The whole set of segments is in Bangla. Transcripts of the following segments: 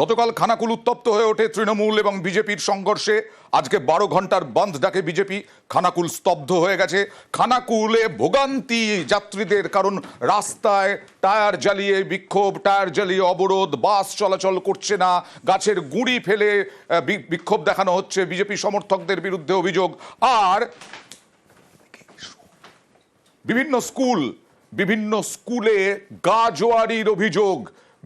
গতকাল খানাকুল উত্তপ্ত হয়ে ওঠে তৃণমূল এবং বিজেপির সংঘর্ষে। আজকে বারো ঘণ্টার বন্ধ ডাকে বিজেপি। খানাকুল স্তব্ধ হয়ে গেছে। খানাকুলে ভোগান্তি যাত্রীদের কারণ। রাস্তায় টায়ার জ্বালিয়ে বিক্ষোভ, টায়ার জ্বালিয়ে অবরোধ, বাস চলাচল করছে না। গাছের গুঁড়ি ফেলে বিক্ষোভ দেখানো হচ্ছে বিজেপি সমর্থকদের বিরুদ্ধে অভিযোগ। আর বিভিন্ন স্কুল, বিভিন্ন স্কুলে গাজোয়ারির অভিযোগ।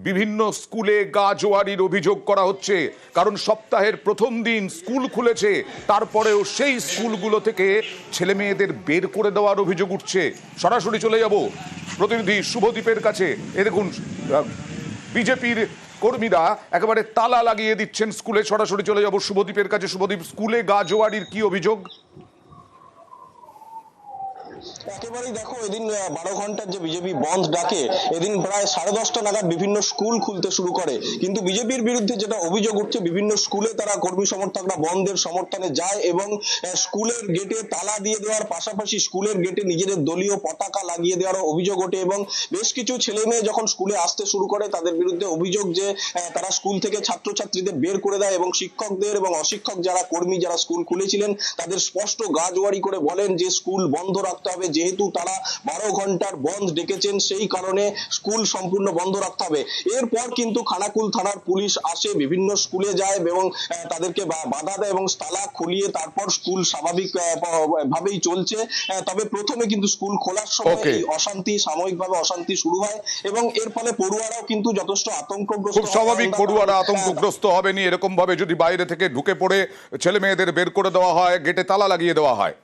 বিভিন্ন স্কুলে গা জোয়ারির অভিযোগ করা হচ্ছে। কারণ সপ্তাহের প্রথম দিন স্কুল খুলেছে, তারপরেও সেই স্কুলগুলো থেকে ছেলে মেয়েদের বের করে দেওয়ার অভিযোগ উঠছে। সরাসরি চলে যাব প্রতিনিধি শুভদীপের কাছে। এ দেখুন বিজেপির কর্মীরা একেবারে তালা লাগিয়ে দিচ্ছেন স্কুলে। সরাসরি চলে যাব শুভদীপের কাছে। শুভদীপ, স্কুলে গা জোয়ারির কি অভিযোগ? একেবারেই দেখো, এদিন বারো ঘণ্টার যে বিজেপি বন্ধ ডাকে, এদিন প্রায় সাড়ে দশটা নাগাদ বিভিন্ন স্কুল খুলতে শুরু করে। কিন্তু বিজেপির বিরুদ্ধে যেটা অভিযোগ উঠছে, বিভিন্ন স্কুলে তারা কর্মী সমর্থকরা বন্ধের সমর্থনে যায় এবং স্কুলের গেটে তালা দিয়ে দেওয়ার পাশাপাশি স্কুলের গেটে নিজেদের দলীয় পতাকা লাগিয়ে দেওয়ার অভিযোগ ওঠে এবং বেশ কিছু ছেলে মেয়ে যখন স্কুলে আসতে শুরু করে, তাদের বিরুদ্ধে অভিযোগ যে তারা স্কুল থেকে ছাত্রছাত্রীদের বের করে দেয় এবং শিক্ষকদের এবং অশিক্ষক যারা কর্মী যারা স্কুল খুলেছিলেন, তাদের স্পষ্ট গাজওয়ারি করে বলেন যে, স্কুল বন্ধ রাখতে হবে। যেহেতু তারা বারো ঘণ্টার বন্ধ ডেকেছেন সেই কারণে স্কুল সম্পূর্ণ বন্ধ রাখতে হবে। এরপর কিন্তু খানাকুল থানার পুলিশ আসে বিভিন্ন স্কুলে যায় এবং তাদেরকে বাধা দেয় এবং তালা খুলিয়ে তারপর স্কুল স্বাভাবিক ভাবেই চলছে। তবে প্রথমে কিন্তু স্কুল খোলার সময়. এই অশান্তি সাময়িকভাবে অশান্তি শুরু হয় এবং এর ফলে পড়ুয়ারাও কিন্তু যথেষ্ট আতঙ্কগ্রস্ত খুব স্বাভাবিক পড়ুয়ারা আতঙ্কগ্রস্ত হবেনি এরকম ভাবে যদি বাইরে থেকে ঢুকে পড়ে ছেলে মেয়েদের বের করে দেওয়া হয় গেটে তালা লাগিয়ে দেওয়া হয়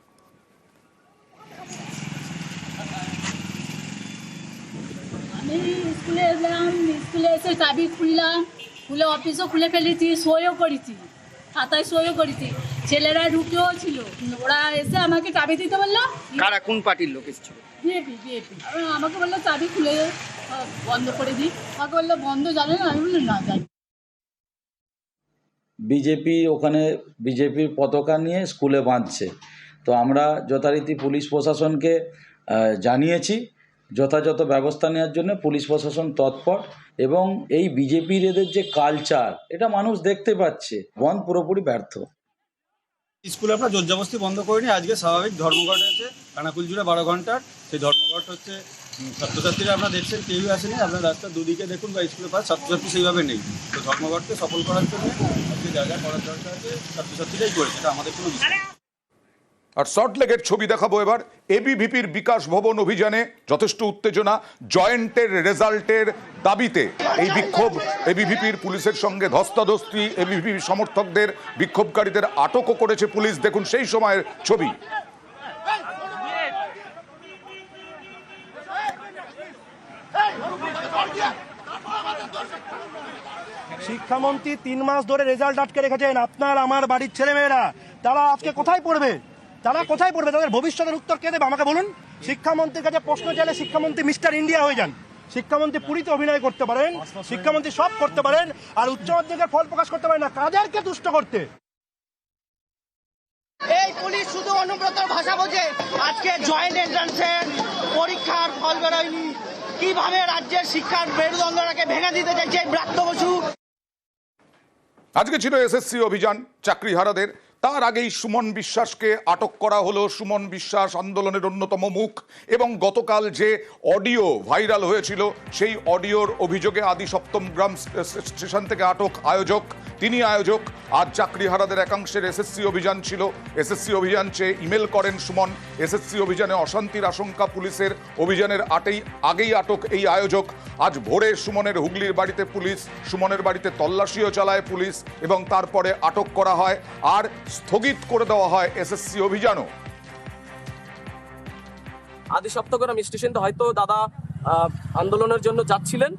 আমি স্কুলে এলাম স্কুলে এসে চাবি খুললাম খুলে অফিসও খুলে ফেলেছি সইও করেছি খাতায় সইও করেছি। ছেলেরা ঢুকেও ছিল ওরা এসে আমাকে চাবি দিতে বলল কারা কোন পার্টির লোক এসেছিল? বিএপি বিএপি আমাকে বলল চাবি খুলে বন্ধ করে দিই আমাকে বলল বন্ধ জানে না? আমি বললাম না জানি। বিজেপি ওখানে বিজেপির পতাকা নিয়ে স্কুলে বাঁধছে। তো আমরা যথারীতি পুলিশ প্রশাসনকে জানিয়েছি। যথাযথ ব্যবস্থা নেওয়ার জন্য পুলিশ প্রশাসন তৎপর এবং এই বিজেপির এদের যে কালচার এটা মানুষ দেখতে পাচ্ছে। বন্ধ পুরোপুরি ব্যর্থ। স্কুল আমরা জোর জবরদস্তি বন্ধ করিনি, আজকে স্বাভাবিক ধর্মঘট আছে কানাকুল জুড়ে বারো ঘণ্টার, সেই ধর্মঘট হচ্ছে ছাত্রছাত্রীরা আপনারা দেখছেন, কেউই আসেনি, আপনার রাস্তার দুদিকে দেখুন বা স্কুলের পাশ ছাত্রছাত্রী সেইভাবে নেই। তো ধর্মঘটকে সফল করার জন্য আজকে যা করার দরকার আছে, ছাত্রছাত্রীরাই করেছে, এটা আমাদের কোনো বিষয়। আর সল্টলেকের ছবি দেখাবো এবার। এবিভিপির বিকাশ ভবন অভিযানে যথেষ্ট উত্তেজনা জয়েন্টের রেজাল্টের দাবিতে। এই বিক্ষোভ এবিভিপির পুলিশের সঙ্গে ধস্তাধস্তি এবিভিপি সমর্থকদের বিক্ষোভকারীদের আটকও করেছে পুলিশ। দেখুন সেই সময়ের ছবি। শিক্ষামন্ত্রী তিন মাস ধরে রেজাল্ট আটকে রেখেছেন। আপনার, আমার বাড়ির ছেলেমেয়েরা, তারা আজকে কোথায় পড়বে? তারা কোথায় পড়বে? তাদের ভবিষ্যতের উত্তর কে দেবে? আমাকে বলুন। শিক্ষামন্ত্রীর কাছে প্রশ্ন চাইলে শিক্ষামন্ত্রী মিস্টার ইন্ডিয়া হয়ে যান। শিক্ষামন্ত্রী পুরীতে অভিনয় করতে পারেন শিক্ষামন্ত্রী সব করতে পারেন আর উচ্চ মাধ্যমিকের ফল প্রকাশ করতে পারেন না। কাদেরকে তুষ্ট করতে? এই পুলিশ শুধু অনুব্রতর ভাষা বোঝে। আজকে জয়েন্ট এন্ট্রান্সের পরীক্ষার ফল বেরোয়নি। কীভাবে রাজ্যের শিক্ষার মেরুদণ্ডটাকে ভেঙে দিতে চাইছে এই ব্রাত্য বসু? আজকে ছিল এসএসসি অভিযান চাকরিহারাদের তার আগেই সুমন বিশ্বাসকে আটক করা হলো। সুমন বিশ্বাস আন্দোলনের অন্যতম মুখ এবং গতকাল যে অডিও ভাইরাল হয়েছিল, সেই অডিওর অভিযোগে আদি সপ্তম গ্রাম স্টেশন থেকে আটক আয়োজক, তিনি আয়োজক। আজ চাকরিহারাদের একাংশের এসএসসি অভিযান ছিল। এসএসসি অভিযান চেয়ে ইমেল করেন সুমন। এসএসসি অভিযানে অশান্তির আশঙ্কা পুলিশের। অভিযানের আটেই, আগেই আটক এই আয়োজক। আজ ভোরে সুমনের হুগলির বাড়িতে পুলিশ, সুমনের বাড়িতে তল্লাশিও চালায় পুলিশ এবং তারপরে আটক করা হয়। আর স্থগিত করে দেওয়া হয় এসএসসি অভিযানও। আদি সপ্তগ্রাম স্টেশন হয়তো দাদা আন্দোলনের জন্য যাচ্ছিলেন,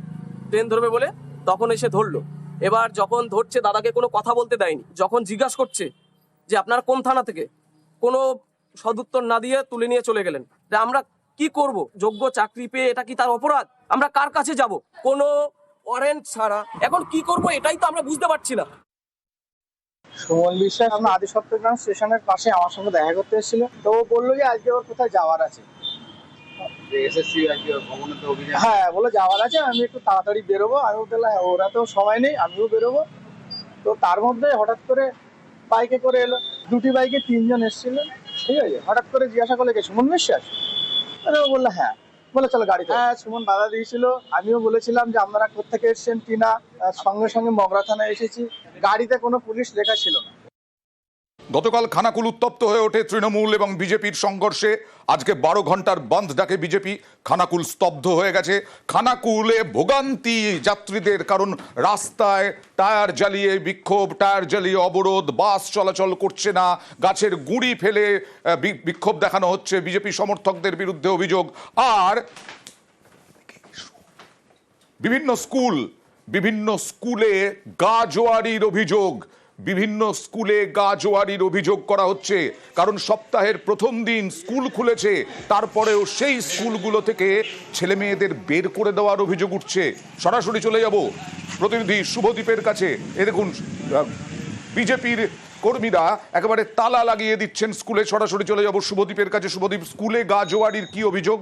ট্রেন ধরবে বলে, তখন এসে ধরলো। এবার যখন ধরছে, দাদাকে কোনো কথা বলতে দেয়নি। যখন জিজ্ঞাসা করছে যে আপনার কোন থানা থেকে, কোনো সদুত্তর না দিয়ে তুলে নিয়ে চলে গেলেন। আমরা কি করব? যোগ্য চাকরি পেয়ে এটা কি তার অপরাধ? আমরা কার কাছে যাব? কোনো ওয়ারেন্ট ছাড়া। এখন কি করব? এটাই তো আমরা বুঝতে পারছি না। সুমন বিশ্বাস আমরা আদি সপ্তগ্রাম স্টেশনের পাশে আমার সঙ্গে দেখা করতে এসেছিল। তো ও বলল যে আজকে ওর কোথায় যাওয়ার আছে। হ্যাঁ বলে যাওয়ার আছে আমি একটু তাড়াতাড়ি বেরোবো। আমি বললাম হ্যাঁ, ওরা তো সময় নেই আমিও বেরোবো। তো তার মধ্যে হঠাৎ করে বাইকে করে এলো। দুটি বাইকে তিনজন এসেছিলেন ঠিক আছে? হঠাৎ করে জিজ্ঞাসা করলে কে সুমন বিশ্বাস আরে ও বলল হ্যাঁ। চলো গাড়িতে। হ্যাঁ সুমন বাধা দিয়েছিল। আমিও বলেছিলাম যে, আপনারা কোথেকে এসেছেন কিনা সঙ্গে সঙ্গে মগরা থানায় এসেছি। গাড়িতে কোনো পুলিশ লেখা ছিল না। গতকাল খানাকুল উত্তপ্ত হয়ে ওঠে তৃণমূল এবং বিজেপির সংঘর্ষে। আজকে বারো ঘণ্টার বন্ধ ডাকে বিজেপি। খানাকুল স্তব্ধ হয়ে গেছে। খানাকুলে ভোগান্তি যাত্রীদের কারণ রাস্তায় টায়ার জ্বালিয়ে বিক্ষোভ, টায়ার জ্বালিয়ে অবরোধ, বাস চলাচল করছে না। গাছের গুঁড়ি ফেলে বিক্ষোভ দেখানো হচ্ছে বিজেপি সমর্থকদের বিরুদ্ধে অভিযোগ। আর বিভিন্ন স্কুল, বিভিন্ন স্কুলে গা জোয়ারির অভিযোগ। বিভিন্ন স্কুলে গা জোয়ারির অভিযোগ করা হচ্ছে। কারণ সপ্তাহের প্রথম দিন স্কুল খুলেছে, তারপরেও সেই স্কুলগুলো থেকে ছেলে মেয়েদের বের করে দেওয়ার অভিযোগ উঠছে। সরাসরি চলে যাব প্রতিনিধি শুভদীপের কাছে। এ দেখুন বিজেপির কর্মীরা একেবারে তালা লাগিয়ে দিচ্ছেন স্কুলে। সরাসরি চলে যাব শুভদীপের কাছে। শুভদীপ, স্কুলে গা জোয়ারির কি অভিযোগ?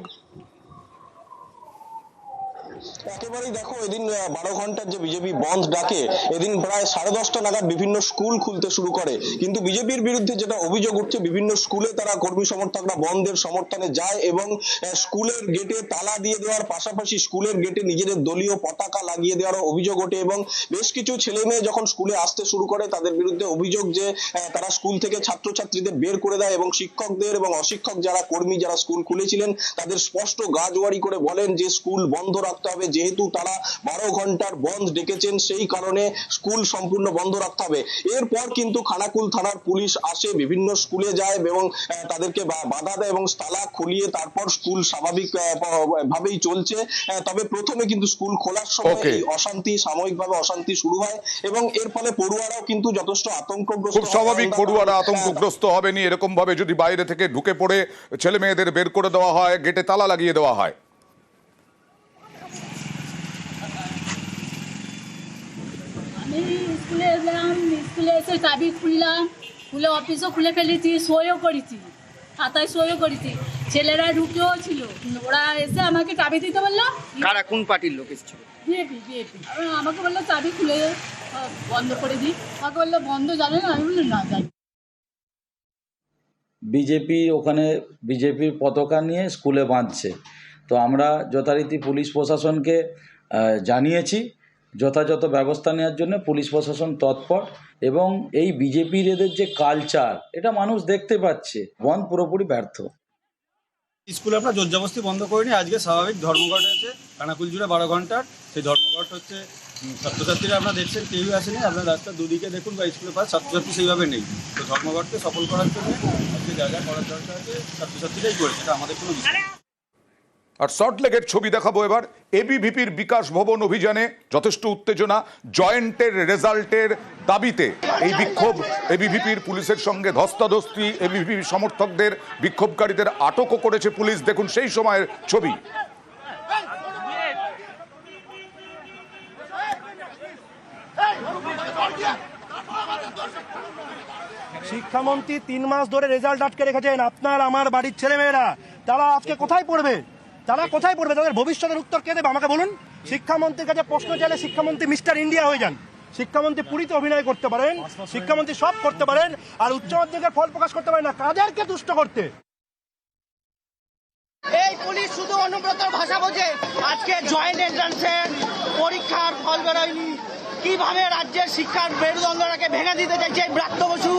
একেবারেই দেখো, এদিন বারো ঘণ্টার যে বিজেপি বন্ধ ডাকে, এদিন প্রায় সাড়ে দশটা নাগাদ বিভিন্ন স্কুল খুলতে শুরু করে। কিন্তু বিজেপির বিরুদ্ধে যেটা অভিযোগ উঠছে, বিভিন্ন স্কুলে তারা কর্মী সমর্থকরা বন্ধের সমর্থনে যায় এবং স্কুলের গেটে তালা দিয়ে দেওয়ার পাশাপাশি স্কুলের গেটে নিজেদের দলীয় পতাকা লাগিয়ে দেওয়ার অভিযোগ ওঠে এবং বেশ কিছু ছেলে মেয়ে যখন স্কুলে আসতে শুরু করে, তাদের বিরুদ্ধে অভিযোগ যে তারা স্কুল থেকে ছাত্রছাত্রীদের বের করে দেয় এবং শিক্ষকদের এবং অশিক্ষক যারা কর্মী যারা স্কুল খুলেছিলেন, তাদের স্পষ্ট গাজওয়ারি করে বলেন যে, স্কুল বন্ধ রাখতে হবে যেহেতু তারা বারো ঘণ্টার বন্ধ ডেকেছেন সেই কারণে স্কুল সম্পূর্ণ বন্ধ রাখতে হবে। এরপর কিন্তু খানাকুল থানার পুলিশ আসে বিভিন্ন স্কুলে যায় এবং তাদেরকে বাধা দেয় এবং তালা খুলিয়ে তারপর স্কুল স্বাভাবিক ভাবেই চলছে। তবে প্রথমে কিন্তু স্কুল খোলার সময় অশান্তি সাময়িকভাবে অশান্তি শুরু হয় এবং এর ফলে পড়ুয়ারাও কিন্তু যথেষ্ট আতঙ্কগ্রস্ত খুব স্বাভাবিক পড়ুয়ারা আতঙ্কগ্রস্ত হবেনি। এরকম ভাবে যদি বাইরে থেকে ঢুকে পড়ে ছেলে মেয়েদের বের করে দেওয়া হয় গেটে তালা লাগিয়ে দেওয়া হয় আমি স্কুলে এলাম স্কুলে এসে চাবি খুললাম খুলে অফিসও খুলে ফেলেছি সইও করেছি খাতায় সইও করেছি। ছেলেরা ঢুকেও ছিল ওরা এসে আমাকে চাবি দিতে বলল। কারা কোন পার্টির লোক এসেছিল? বিএপি বিএপি আমাকে বলল চাবি খুলে বন্ধ করে দিই। আমাকে বলল বন্ধ জানে না? আমি বললাম না জানি। বিজেপি ওখানে বিজেপির পতাকা নিয়ে স্কুলে বাঁধছে। তো আমরা যথারীতি পুলিশ প্রশাসনকে জানিয়েছি। যথাযথ ব্যবস্থা নেওয়ার জন্য পুলিশ প্রশাসন তৎপর এবং এই বিজেপির এদের যে কালচার এটা মানুষ দেখতে পাচ্ছে বন্ধ পুরোপুরি ব্যর্থ স্কুলে আমরা জোরজবস্তি বন্ধ করিনি, আজকে স্বাভাবিক ধর্মঘট আছে কানাকুল জুড়ে বারো ঘণ্টার সেই ধর্মঘট হচ্ছে ছাত্রছাত্রীরা আপনারা দেখছেন, কেউই আসেনি, আপনার রাস্তার দুদিকে দেখুন বা স্কুলের পাশ ছাত্রছাত্রী সেইভাবে নেই তো ধর্মঘটকে সফল করার জন্য আজকে যা যা করার দরকার আছে, ছাত্রছাত্রীরাই করেছে, এটা আমাদের কোনো বিষয়। আর সল্টলেকের ছবি দেখাবো এবার। এবিভিপির বিকাশ ভবন অভিযানে যথেষ্ট উত্তেজনা জয়েন্টের রেজাল্টের দাবিতে। এই বিক্ষোভ এবিভিপির পুলিশের সঙ্গে ধস্তাধস্তি এবিভিপি সমর্থকদের বিক্ষোভকারীদের আটকও করেছে পুলিশ। দেখুন সেই সময়ের ছবি। শিক্ষামন্ত্রী তিন মাস ধরে রেজাল্ট আটকে রেখেছেন। আপনার, আমার বাড়ির ছেলেমেয়েরা, তারা আজকে কোথায় পড়বে? তারা কোথায় পড়বে? তাদের ভবিষ্যতের উত্তর কে দেবে? আমাকে বলুন। শিক্ষামন্ত্রীর কাছে প্রশ্ন চাইলে শিক্ষামন্ত্রী মিস্টার ইন্ডিয়া হয়ে যান। শিক্ষামন্ত্রী পুরীতে অভিনয় করতে পারেন শিক্ষামন্ত্রী সব করতে পারেন আর উচ্চ মাধ্যমিকের ফল প্রকাশ করতে পারেন না। কাদেরকে তুষ্ট করতে? এই পুলিশ শুধু অনুব্রতর ভাষা বোঝে। আজকে জয়েন্ট এন্ট্রান্সের পরীক্ষার ফল বেরোয়নি। কীভাবে রাজ্যের শিক্ষার মেরুদণ্ডটাকে ভেঙে দিতে চাইছে এই ব্রাত্য বসু?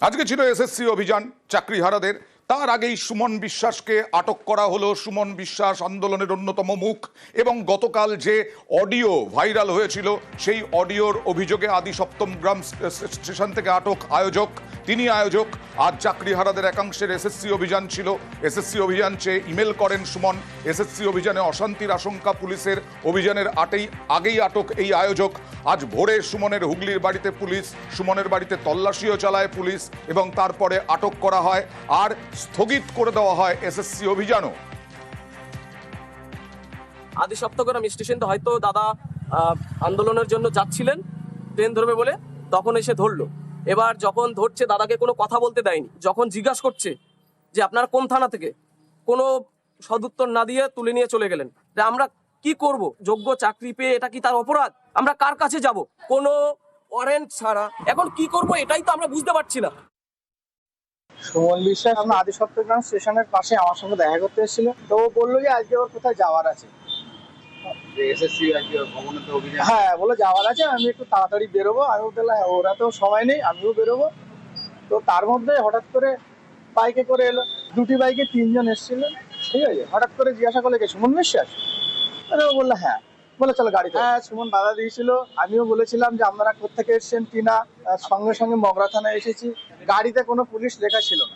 আজকে ছিল এসএসসি অভিযান চাকরি চাকরিহারাদের। তার আগেই সুমন বিশ্বাসকে আটক করা হলো। সুমন বিশ্বাস আন্দোলনের অন্যতম মুখ এবং গতকাল যে অডিও ভাইরাল হয়েছিল, সেই অডিওর অভিযোগে আদি সপ্তম গ্রাম স্টেশন থেকে আটক আয়োজক, তিনি আয়োজক। আজ চাকরিহারাদের একাংশের এসএসসি অভিযান ছিল। এসএসসি অভিযান চেয়ে ইমেল করেন সুমন। এসএসসি অভিযানে অশান্তির আশঙ্কা পুলিশের। অভিযানের আটেই, আগেই আটক এই আয়োজক। আজ ভোরে সুমনের হুগলির বাড়িতে পুলিশ, সুমনের বাড়িতে তল্লাশিও চালায় পুলিশ এবং তারপরে আটক করা হয়। আর স্থগিত করে দেওয়া হয় এসএসসি অভিযানও। আদি সপ্তগ্রাম স্টেশনটা হয়তো দাদা আন্দোলনের জন্য যাচ্ছিলেন, ট্রেন ধরবে বলে, তখন এসে ধরলো। এবার যখন ধরছে, দাদাকে কোনো কথা বলতে দেয়নি, যখন জিজ্ঞাসা করছে যে আপনারা কোন থানা থেকে, কোনো সদুত্তর না দিয়ে তুলে নিয়ে চলে গেলেন। আমরা কি করব? যোগ্য চাকরি পেয়ে এটা কি তার অপরাধ? আমরা কার কাছে যাব? কোনো ওয়ারেন্ট ছাড়া। এখন কি করব? এটাই তো আমরা বুঝতে পারছি না। সুমন বিশ্বাস আপনার আদি সপ্তগ্রাম স্টেশনের পাশে আমার সঙ্গে দেখা করতে এসেছিল। তো ও বলল যে আজকে ওর কোথায় যাওয়ার আছে। হ্যাঁ বলে যাওয়ার আছে আমি একটু তাড়াতাড়ি বেরোবো। আমি হ্যাঁ ওরা তো সময় নেই আমিও বেরোবো। তো তার মধ্যে হঠাৎ করে বাইকে করে এলো। দুটি বাইকে তিনজন এসেছিলেন ঠিক আছে? হঠাৎ করে জিজ্ঞাসা করলে কে সুমন বিশ্বাস? আরে ও বলল হ্যাঁ। বলে চলো গাড়িতে হ্যাঁ সুমন বাধা দিয়েছিল। আমিও বলেছিলাম যে আপনারা কোথেকে এসেছেন কি না সঙ্গে সঙ্গে মগরা থানায় এসেছি। গাড়িতে কোনো পুলিশ লেখা ছিল না।